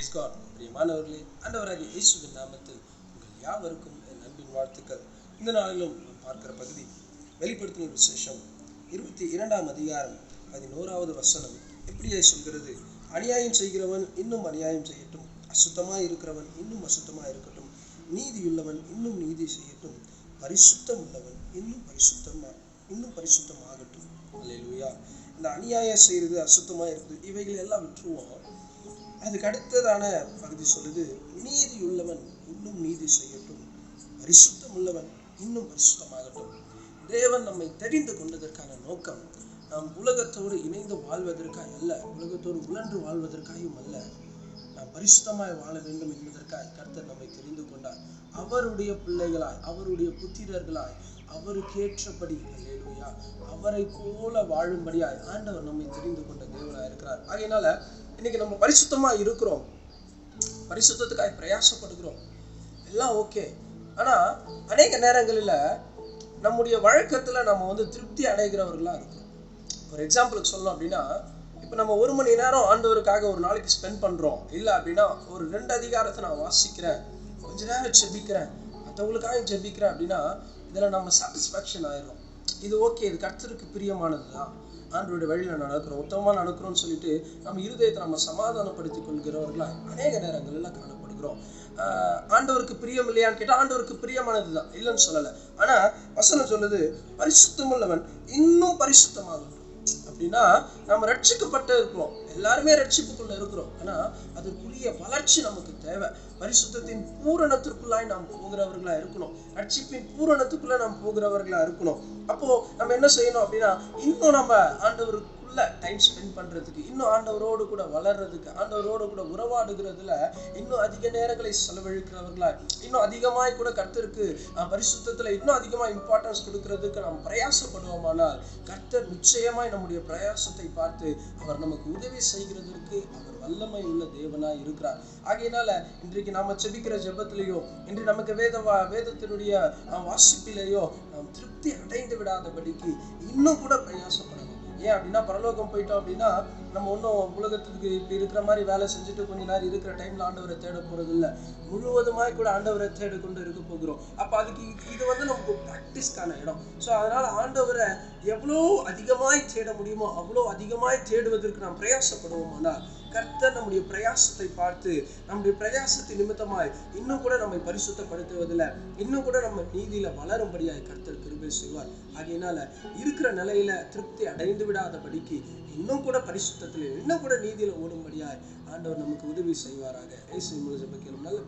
Price பிரியமானவர்களே ஆண்டவராகிய இயேசுவின் நாமத்தில் உங்கள் யாவருக்கும் என் அன்பின் வாழ்த்துக்கள். இந்த நாளிலும் நாம் பார்க்கிற பகுதி வெளிப்படுத்தின விசேஷம் இருபத்தி இரண்டாம் அதிகாரம் பதினோராவது வசனம். எப்படியே சொல்கிறது? அநியாயம் செய்கிறவன் இன்னும் அநியாயம் செய்யட்டும். அசுத்தமாக இருக்கிறவன் இன்னும் அசுத்தமாக இருக்கட்டும். நீதியுள்ளவன் இன்னும் நீதி செய்யட்டும். பரிசுத்தம் உள்ளவன் இன்னும் பரிசுத்தமா இன்னும் பரிசுத்தமாகட்டும். அல்லையா இந்த அநியாயம் செய்கிறது அசுத்தமாக இருக்குது. இவைகள் எல்லாம் விட்டுருவோம். அதுக்கு அடுத்ததான பகுதி சொல்லுது நீதி உள்ளவன் இன்னும் நீதி செய்யட்டும். பரிசுத்தம் உள்ளவன் இன்னும் பரிசுத்தமாகட்டும். தேவன் நம்மை தெரிந்து கொண்டதற்கான நோக்கம் நாம் உலகத்தோடு இணைந்து வாழ்வதற்காக அல்ல உலகத்தோடு உழன்று வாழ்வதற்காகவும் அல்ல. பரிசுத்தமாய் வாழ வேண்டும் என்பதற்காக கர்த்தர் நம்மை தெரிந்து கொண்டார். அவருடைய பிள்ளைகளாய் அவருடைய புத்திரர்களாய் அவருக்கு ஏற்றபடி அல்லேலூயா அவரை போல வாழும்படியாய் ஆண்டவர் நம்மை தெரிந்து கொண்ட தேவனாய் இருக்கிறார். ஆகையினால இன்னைக்கு நம்ம பரிசுத்தமா இருக்கிறோம். பரிசுத்தத்துக்காக பிரயாசப்படுகிறோம். எல்லாம் ஓகே ஆனா அநேக நேரங்களில் நம்முடைய வழக்கத்துல நம்ம வந்து திருப்தி அடைகிறவர்களா இருக்கிறோம். ஒரு எக்ஸாம்பிளுக்கு சொல்லணும் அப்படின்னா இப்போ நம்ம ஒரு மணி நேரம் ஆண்டவருக்காக ஒரு நாளைக்கு ஸ்பெண்ட் பண்ணுறோம் இல்லை அப்படின்னா ஒரு ரெண்டு அதிகாரத்தை நான் வாசிக்கிறேன். கொஞ்ச நேரம் ஜெபிக்கிறேன். மற்றவங்களுக்காக ஜெபிக்கிறேன் அப்படின்னா இதில் நம்ம சாட்டிஸ்ஃபேக்ஷன் ஆயிடும் இது ஓகே இது கர்த்தருக்கு பிரியமானது தான் ஆண்டோட வழியில் நடக்கிறோம். உத்தமமாக நடக்கிறோம்னு சொல்லிட்டு நம்ம இருதயத்தை நம்ம சமாதானப்படுத்திக் கொள்கிறவர்களாக அநேக நேரங்களில் காணப்படுகிறோம். ஆண்டவருக்கு பிரியம் இல்லையான்னு கேட்டால் ஆண்டவருக்கு பிரியமானது தான் இல்லைன்னு சொல்லலை. ஆனால் வசனம் சொல்லுது பரிசுத்தமுள்ளவன் இன்னும் பரிசுத்தமாகட்டும் அப்படின்னா நம்ம ரட்சிக்கப்பட்டு இருக்கிறோம். எல்லாருமே ரட்சிப்புக்குள்ள இருக்கிறோம். ஆனா அதற்குரிய வளர்ச்சி நமக்கு தேவை. பரிசுத்தத்தின் பூரணத்திற்குள்ளாய் நாம் போகிறவர்களா இருக்கணும். ரட்சிப்பின் பூரணத்துக்குள்ள நாம் போகிறவர்களா இருக்கணும். அப்போ நம்ம என்ன செய்யணும் அப்படின்னா இன்னும் நம்ம ஆண்டவருக்கு ஆண்டவருக்குள்ள டைம் ஸ்பெண்ட் பண்ணுறதுக்கு இன்னும் ஆண்டவரோடு கூட வளர்றதுக்கு ஆண்டவரோடு கூட உறவாடுகிறதுல இன்னும் அதிக நேரங்களை செலவழிக்கிறவர்களா இன்னும் அதிகமாய் கூட கர்த்தருக்கு பரிசுத்தத்தில் இன்னும் அதிகமாக இம்பார்ட்டன்ஸ் கொடுக்கறதுக்கு நாம் பிரயாசப்படுவோமானால் கர்த்தர் நிச்சயமாய் நம்முடைய பிரயாசத்தை பார்த்து அவர் நமக்கு உதவி செய்கிறதற்கு அவர் வல்லமை உள்ள தேவனாய் இருக்கிறார். ஆகையினால இன்றைக்கு நாம செபிக்கிற ஜெபத்திலேயோ இன்று நமக்கு வேத வா- வேதத்தினுடைய வாசிப்பிலேயோ நாம் திருப்தி அடைந்து விடாதபடிக்கு இன்னும் கூட பிரயாசப்படணும் ஏன் அப்படின்னா பரலோகம் போயிட்டோம் அப்படின்னா நம்ம ஒன்றும் உலகத்துக்கு இப்போ இருக்கிற மாதிரி வேலை செஞ்சுட்டு கொஞ்ச நேரம் இருக்கிற டைம்ல ஆண்டவரை தேட போறது இல்லை. முழுவதுமாய் கூட ஆண்டவரை தேட கொண்டு இருக்க போகிறோம். அப்போ அதுக்கு இது- வந்து நமக்கு ப்ராக்டிஸ்க்கான இடம். ஸோ அதனால ஆண்டவரை எவ்வளோ அதிகமாய் தேட முடியுமோ அவ்வளோ அதிகமாய் தேடுவதற்கு நாம் பிரயாசப்படுவோமானால் கர்த்தர் நம்முடைய பிரயாசத்தை பார்த்து நம்முடைய பிரயாசத்தை நிமித்தமாய் இன்னும் கூட நம்மை பரிசுத்தப்படுத்துவதில் இன்னும் கூட நம்ம நீதியில வளரும்படியாய் கர்த்தர் கிருபை செய்வார். ஆகையினால இருக்கிற நிலையில திருப்தி அடைந்து விடாதபடிக்கு இன்னும் கூட பரிசுத்தத்தில் இன்னும் கூட நீதியில ஓடும்படியாய் ஆண்டவர் நமக்கு உதவி செய்வாராக. இயேசு மூலம் ஜெபிக்கிறோம். நல்ல